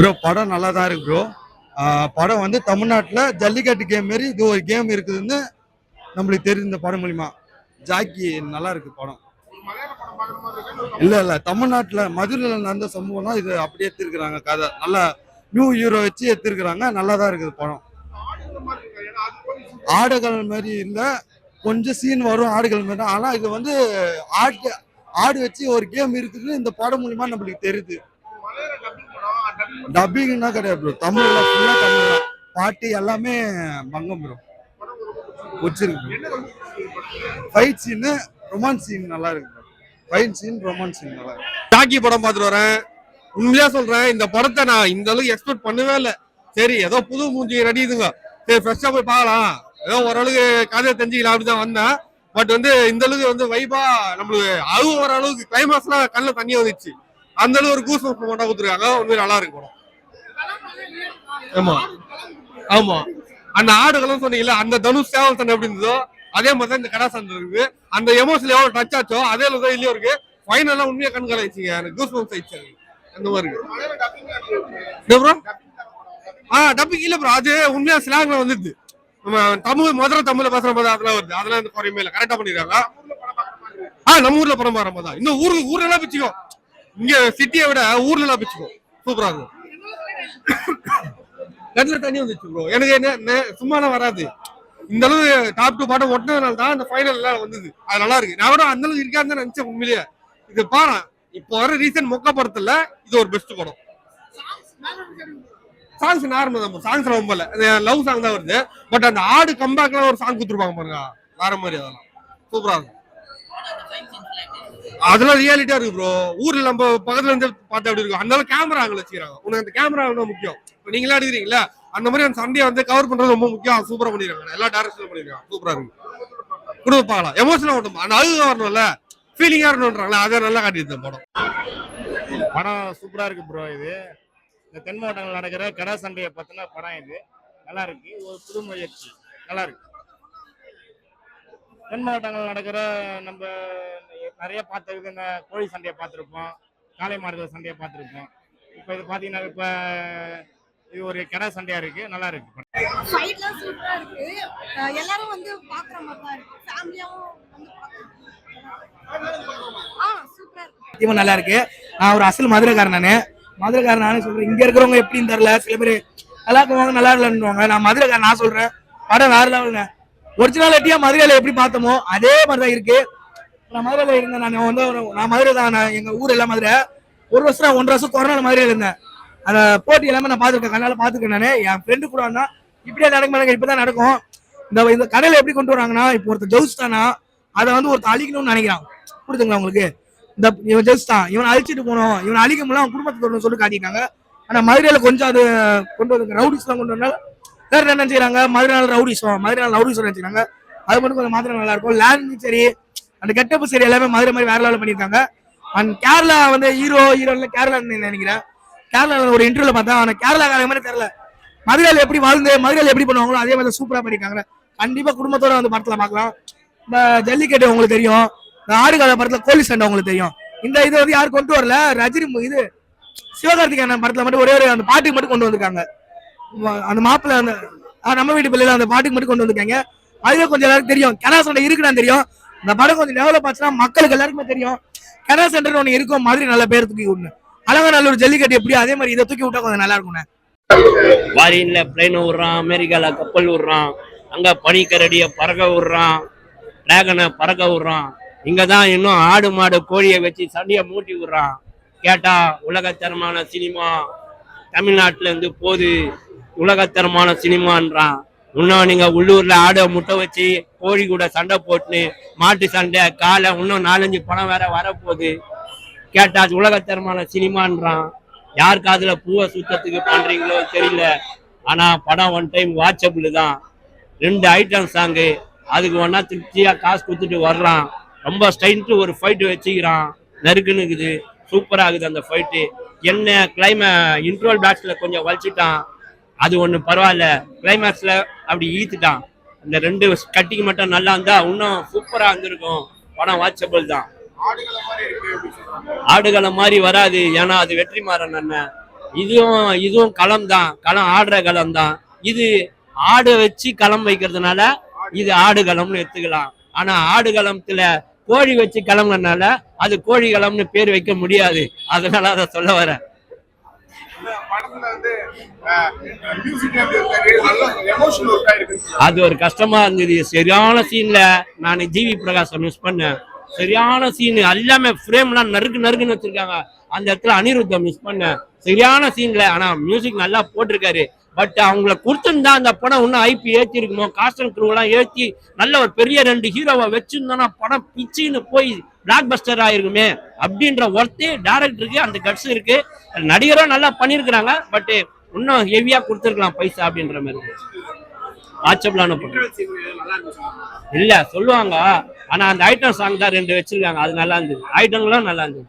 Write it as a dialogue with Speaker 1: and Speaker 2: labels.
Speaker 1: Bro படம் நல்லா தான் இருக்கு ப்ரோ படம் வந்து தமிழ்நாட்டில் ஜல்லிக்கட்டு கேம் மாரி இது ஒரு கேம் இருக்குதுன்னு நம்மளுக்கு தெரியுது இந்த படம் மூலிமா ஜாக்கி நல்லா இருக்கு படம். இல்லை இல்லை தமிழ்நாட்டில் மதுரையில் நடந்த சம்பவம்னா இது அப்படியே எடுத்துருக்குறாங்க கதை. நல்லா நியூ ஹீரோ வச்சு எடுத்திருக்கிறாங்க நல்லா தான் இருக்குது படம். ஆடுகள் மாதிரி இல்லை கொஞ்சம் சீன் வரும் ஆடுகள் மாதிரி ஆனால் இது வந்து ஆடு ஆடு வச்சு ஒரு கேம் இருக்குதுன்னு இந்த படம் மூலிமா நம்மளுக்கு தெரியுது. டப்பிங்னா கிடையாது ப்ரோ தமிழ்ல ஃபுல்லா தமிழ் பாட்டு எல்லாமே மங்கம் ப்ரோ வச்சிருக்கு ஃபைட் சீனு ரொமான்ஸ் சீன் நல்லா இருக்கு ஃபைட் சீன் ரொமான்ஸ் சீன் நல்லா இருக்கு.
Speaker 2: டாக்கி படம் பார்த்துட்டு வரேன். உண்மையா சொல்றேன் இந்த படத்தை நான் இந்த அளவுக்கு எக்ஸ்பெக்ட் பண்ணவே இல்லை. சரி ஏதோ புது மூஞ்சி ரெடிதுங்க சரி ஃப்ரெஷ்ஷாக போய் பார்க்கலாம். ஏதோ ஓரளவுக்கு கதையை தெரிஞ்சுக்கலாம் அப்படிதான் வந்தேன். பட் வந்து இந்த அளவுக்கு வந்து வைபா நம்மளுக்கு அது ஓரளவுக்கு கிளைமாக்ஸ்லாம் கண்ணில் தண்ணி வந்துச்சு அந்த அளவுக்கு ஒரு கூஸ் மட்டும் கொடுத்துருக்காங்க உண்மையில நல்லா இருக்கு படம். ஆமா. ஆமா. அந்த ஆடுகளும் சொன்னீங்கல்ல அந்த தனுஷ் சேவல் சண்டை எப்படி இருந்ததோ அதே மாதிரி தான் இந்த கடா சண்டை அந்த எமோஷன் எவ்வளவு டச் ஆச்சோ அதே அளவு இல்லையோ இருக்கு. ஃபைனலா உண்மையா கண் கலாய்ச்சிங்க எனக்கு கூஸ் பம்ப்ஸ் ஆயிடுச்சு அந்த மாதிரி இருக்கு. ப்ரோ ஆ டப்பிங் இல்ல ப்ரோ அது உண்மையா ஸ்லாங்ல வந்துருது நம்ம தமிழ் மதுரை தமிழ்ல பேசுற மாதிரி அதெல்லாம் வருது. அதெல்லாம் எந்த குறையுமே இல்லை. கரெக்டா பண்ணிடுறாங்க ஆ நம்ம ஊர்ல படம் தான். இன்னும் ஊருக்கு ஊர்ல எல்லாம் பிச்சுக்கோ இங்க சிட்டியை விட ஊர்ல எல்லாம் பிச்சுக்கும் சூப்பரா இருக்கும். கண்ணுல தண்ணி வந்துச்சு ப்ரோ எனக்கு என்ன சும்மாலாம் வராது. இந்த அளவு டாப் டூ பாட்டம் ஒட்டினதுனால தான் அந்த ஃபைனல் எல்லாம் வந்தது. அது நல்லா இருக்கு. நான் கூட அந்த அளவுக்கு இருக்கான்னு தான் நினைச்சேன் உண்மையிலேயே. இது பாரு இப்போ வர ரீசன்ட் மொக்க படத்துல இது ஒரு பெஸ்ட் படம். சாங்ஸ் நார்மல் தான் சாங்ஸ் ரொம்ப இல்ல. லவ் சாங் தான் வருது. பட் அந்த ஆடு கம்பேக்லாம் ஒரு சாங் கொடுத்துருப்பாங்க பாருங்க. வேற மாதிரி அதெல்லாம். சூப்பரா இருக்கும். அதெல்லாம் ரியாலிட்டியா இருக்கு ப்ரோ ஊர்ல நம்ம பக்கத்துல இருந்து பார்த்தா அப்படி இருக்கும்? அதனால கேமரா அங்கே வச்சுக்கிறாங்க. உனக்கு அந்த கேமரா தான் முக்கியம். இப்போ நீங்களா எடுக்கிறீங்களா அந்த மாதிரி அந்த சண்டையை வந்து கவர் பண்றது ரொம்ப முக்கியம். சூப்பரா பண்ணிருக்காங்க. எல்லா டேரக்ஷனும் பண்ணிருக்காங்க? சூப்பரா இருக்கு. குடும்ப பார்க்கலாம். எமோஷனலா ஓட்டும் அந்த அழுக வரணும்ல. ஃபீலிங்கா இருக்கணும்ன்றாங்களா அதை நல்லா காட்டியிருந்தேன் படம்.
Speaker 3: படம் சூப்பரா இருக்கு ப்ரோ இது. இந்த தென் மாவட்டங்கள் நடக்கிற கடை சண்டையை பத்தின படம் இது. நல்லா இருக்கு. ஒரு புது முயற்சி. நல்லா இருக்கு. தென் மாவட்டங்கள் நடக்கிற நம்ம நிறைய பார்த்துருக்கு இந்த கோழி சண்டையை பார்த்துருப்போம். காளை மாடுகள் சண்டையை பார்த்துருப்போம். இப்போ இது பார்த்தீங்கன்னா இப்போ இது ஒரு கடை சண்டையா இருக்கு. நல்லா இருக்கு.
Speaker 4: ஃபைட்லாம் சூப்பரா இருக்கு. எல்லாரும் வந்து பாக்குற மாதிரி தான் இருக்கு வந்து. ஆ சூப்பரா இருக்கு.
Speaker 5: இவன் நல்லா இருக்கு. நான் ஒரு அசல் மதுரைக்காரன் நானு. மதுரைக்காரன் நானே சொல்றேன் இங்க இருக்கிறவங்க எப்படின்னு தெரியல. சில பேர் நல்லா இருக்குவாங்க நல்லா இல்லைன்னுவாங்க. நான் மதுரைக்காரன் நான் சொல்றேன். படம் வேற லெவலுங்க. ஒரிஜினாலிட்டியா மதுரையில எப்படி பார்த்தோமோ அதே மாதிரி தான் இருக்கு. நான் மதுரையில் இருந்தேன் நான். வந்து நான் மதுரை தான். நான் எங்கள் ஊர் எல்லாம் மதுரை. ஒரு வருஷம் ஒன்றரை வருஷம் கொரோனா மதுரையில் இருந்தேன். அந்த போட்டி எல்லாமே நான் பார்த்துருக்கேன். கண்ணால் பார்த்துருக்கேன் நான். என் ஃப்ரெண்டு கூட வந்தா இப்படியே நடக்க மாட்டாங்க. இப்பதான் நடக்கும். இந்த இந்த கடையில் எப்படி கொண்டு வராங்கன்னா இப்போ ஒருத்தர் ஜவுஸ்தானா அதை வந்து ஒருத்தர் அழிக்கணும்னு நினைக்கிறான். புரியுதுங்களா உங்களுக்கு? இந்த இவன் ஜஸ்ட் தான் இவனை அழிச்சிட்டு போனோம். இவனை அழிக்க முடியல. அவன் குடும்பத்தை சொல்லி காட்டியிருக்காங்க. ஆனால் மதுரையில் கொஞ்சம் அது கொண்டு வந்து ரவுடிஸ் தான் கொண்டு வந்தால் வேறு என்ன செய்கிறாங்க மதுரையால் ரவுடிஸ் மதுரை நாள் ரவுடிஸ் நினைச்சுக்கிறாங்க. அது மட்டும் கொஞ்சம் மாத்திரம் நல்லா இருக்கும். லேண்ட் சரி அந்த கெட்டப்பு சரி எல்லாமே மதுரை மாதிரி வேற லெவலில் பண்ணியிருக்காங்க. அண்ட் கேரளா வந்து ஹீரோ ஹீரோல கேரளா நினைக்கிறேன். கேரளா ஒரு இன்டர்வியூல பார்த்தா ஆனா கேரளாக்காரங்க மாதிரி தெரியல. மதுரையில் எப்படி வாழ்ந்து மதுரையில் எப்படி பண்ணுவாங்களோ அதே மாதிரி சூப்பராக பண்ணியிருக்காங்க. கண்டிப்பாக குடும்பத்தோட வந்து படத்துல பார்க்கலாம். இந்த ஜல்லிக்கட்டு உங்களுக்கு தெரியும். இந்த ஆடுகால படத்துல கோழி சண்டை உங்களுக்கு தெரியும். இந்த இது வந்து யாரும் கொண்டு வரல. ரஜினி இது சிவகார்த்திகேயன் படத்துல மட்டும் ஒரே ஒரு அந்த பாட்டுக்கு மட்டும் கொண்டு வந்திருக்காங்க. அந்த மாப்பிள்ள அந்த நம்ம வீட்டு பிள்ளைல அந்த பாட்டுக்கு மட்டும் கொண்டு வந்திருக்காங்க. அதுவே கொஞ்சம் எல்லாருக்கும் தெரியும். கெனா சண்டை இருக்குன்னு தெரியும். இந்த படம் கொஞ்சம் டெவலப் ஆச்சுன்னா மக்களுக்கு எல்லாருக்குமே தெரியும். கெனா சென்டர் ஒன்று இருக்கும் மாதிரி நல்ல பேர் தூக்கி விடணும். அலங்கநல்லூர் ஜல்லிக்கட்டு எப்படி அதே மாதிரி இதை தூக்கி விட்டா கொஞ்சம் நல்லா இருக்கும்ண்ணே.
Speaker 6: ஃபாரின்ல பிளைன் விடுறான் அமெரிக்கால கப்பல் விடுறான் அங்க பனிக்கரடியை பறக்க விடுறான் டிராகனை பறக்க விடுறான். இங்க தான் இன்னும் ஆடு மாடு கோழியை வச்சு சண்டையை மூட்டி விடுறான். கேட்டா உலகத்தரமான சினிமா தமிழ்நாட்டிலேருந்து போது உலகத்தரமான சினிமான்றான். இன்னும் நீங்க உள்ளூர்ல ஆடை முட்டை வச்சு கோழி கூட சண்டை போட்டுன்னு மாட்டு சண்டை காலை இன்னும் நாலஞ்சு பணம் வேற வரப்போகுது. கேட்டா அது உலகத்தரமான சினிமான்றான். யார் காதுல பூவை சுத்தத்துக்கு பண்றீங்களோ தெரியல. ஆனா படம் ஒன் டைம் வாட்சபிள் தான். ரெண்டு ஐட்டம் சாங்கு அதுக்கு ஒன்னா திருப்தியா காசு கொடுத்துட்டு வர்றான். ரொம்ப ஸ்டைன்ட்டு ஒரு ஃபைட்டு வச்சுக்கிறான். நறுக்குன்னு இருக்குது சூப்பராக இருக்குது அந்த ஃபைட்டு என்ன கிளைமே இன்ட்ரோல் பேட்ஸ்ல கொஞ்சம் வலிச்சிட்டான். அது ஒன்றும் பரவாயில்ல. கிளைமேக்ஸில் அப்படி ஈத்துட்டான். அந்த ரெண்டு கட்டிங் மட்டும் நல்லா இருந்தா இன்னும் சூப்பரா இருந்திருக்கும். படம் வாட்சபிள் தான். ஆடுகளை மாதிரி வராது. ஏன்னா அது வெற்றி மாறன் அண்ணன். இதுவும் இதுவும் களம் தான். களம் ஆடுற களம் தான். இது ஆடு வச்சு களம் வைக்கிறதுனால இது ஆடு களம்னு எடுத்துக்கலாம். ஆனா ஆடு களத்துல கோழி வச்சு கிளம்புனால அது கோழி களம்னு பேர் வைக்க முடியாது. அதனால அதை சொல்ல வரேன். அது ஒரு கஷ்டமா இருந்தது. சரியான சீன்ல நான் ஜிவி பிரகாஷை மிஸ் பண்ணேன். சரியான சீன் எல்லாமே ஃப்ரேம்லாம் நறுக்கு நறுக்குன்னு வச்சிருக்காங்க. அந்த இடத்துல அனிருத்தை மிஸ் பண்ணேன். சரியான சீன்ல ஆனா மியூசிக் நல்லா போட்டிருக்காரு. பட் அவங்கள கொடுத்துருந்தா அந்த படம் இன்னும் ஐபி ஏற்றி இருக்குமோ காஸ்டன் குரூவெல்லாம் ஏற்றி நல்ல ஒரு பெரிய ரெண்டு ஹீரோவை வச்சிருந்தோன்னா படம் பிச்சின்னு போய் பிளாக் பஸ்டர் ஆயிருக்குமே அப்படின்ற ஒர்த்து டேரக்டருக்கு அந்த கட்ஸ் இருக்கு. நடிகரும் நல்லா பண்ணியிருக்கிறாங்க பட் இன்னும் ஹெவியா கொடுத்துருக்கலாம் பைசா அப்படின்ற மாதிரி. ஆச்சபிளான படம் இல்ல சொல்லுவாங்க. ஆனா அந்த ஐட்டம் சாங் தான் ரெண்டு வச்சிருக்காங்க. அது நல்லா இருந்தது. ஐட்டங்களும் நல்லா இருந்தது.